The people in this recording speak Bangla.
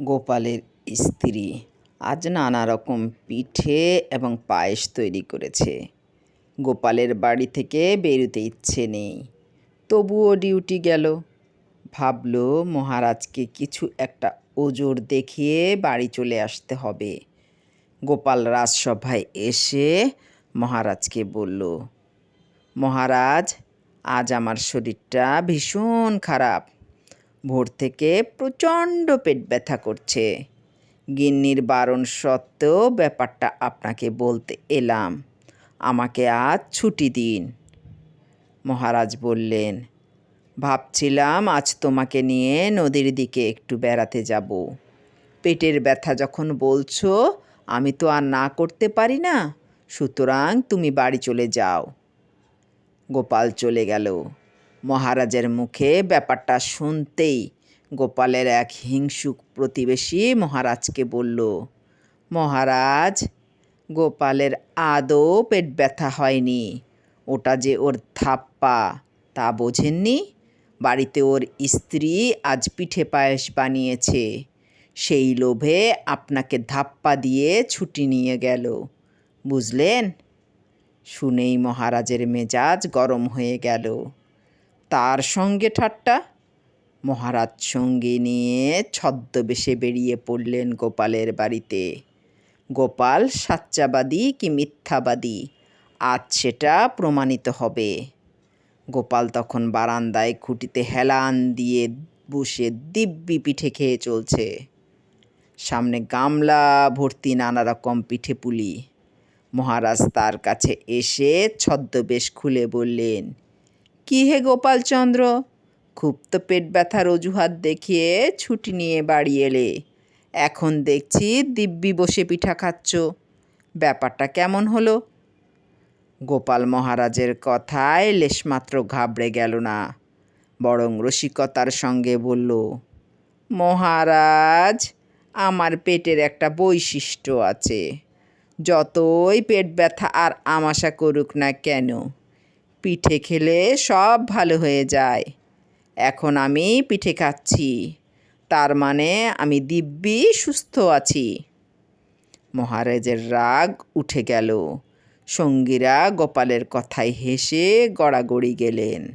গোপালের স্ত্রী আজ নানা রকম পিঠে এবং পায়েস তৈরি করেছে। গোপালের বাড়ি থেকে বেরোতে ইচ্ছে নেই। তবুও ডিউটি গেল। ভাবলো, মহারাজকে কিছু একটা ওজোর দেখিয়ে বাড়ি চলে আসতে হবে। গোপাল রাজসভায় এসে মহারাজকে বলল, মহারাজ, আজ আমার শরীরটা ভীষণ খারাপ। ভোর থেকে প্রচণ্ড পেট ব্যথা করছে। গিন্নির বারণ সত্ত্বেও ব্যাপারটা আপনাকে বলতে এলাম। আমাকে আজ ছুটি দিন। মহারাজ বললেন, ভাবছিলাম আজ তোমাকে নিয়ে নদীর দিকে একটু বেড়াতে যাব। পেটের ব্যথা যখন বলছো, আমি তো আর না করতে পারি না। সুতরাং তুমি বাড়ি চলে যাও। গোপাল চলে গেল। মহারাজের মুখে ব্যাপারটা শুনতেই গোপালের এক হিংসুক প্রতিবেশী মহারাজকে বলল, মহারাজ, গোপালের আদৌ পেট ব্যথা হয়নি। ওটা যে ওর থাপ্পা, তা বোঝেননি? বাড়িতে ওর স্ত্রী আজ পিঠে পায়েস বানিয়েছে। সেই লোভে আপনাকে ধাপ্পা দিয়ে ছুটি নিয়ে গেল, বুঝলেন? শুনেই মহারাজের মেজাজ গরম হয়ে গেল। তার সঙ্গে ঠাট্টা। মহারাজ সঙ্গে নিয়ে ছদ্মবেশে বেরিয়ে পড়লেন গোপালের বাড়িতে। গোপাল সাচ্চাবাদী কি মিথ্যাবাদী? আজ সেটা প্রমাণিত হবে। গোপাল তখন বারান্দায় খুঁটিতে হেলান দিয়ে বসে দিব্যি পিঠে খেয়ে চলছে। সামনে গামলা, ভর্তি নানা রকম পিঠে পুলি। মহারাজ তার কাছে এসে ছদ্মবেশ খুলে বললেন কি হে গোপালচন্দ্র? তো পেট ব্যথার অজুহাত দেখিয়ে ছুটি নিয়ে বাড়ি এলে। এখন দেখছি দিব্যি বসে পিঠা খাচ্ছ। ব্যাপারটা কেমন হলো? গোপাল মহারাজের কথায় লেশমাত্র ঘাবড়ে গেল না। বরং রসিকতার সঙ্গে বলল, মহারাজ, আমার পেটের একটা বৈশিষ্ট্য আছে। যতই পেট ব্যথা আর আমাশা করুক না কেন পিঠে খেলে সব ভালো হয়ে যায়। এখন আমি পিঠে খাচ্ছি। তার মানে আমি দিব্যি সুস্থ আছি। মহারাজের রাগ উঠে গেল। সঙ্গীরা গোপালের কথায় হেসে গড়াগড়ি গেলেন।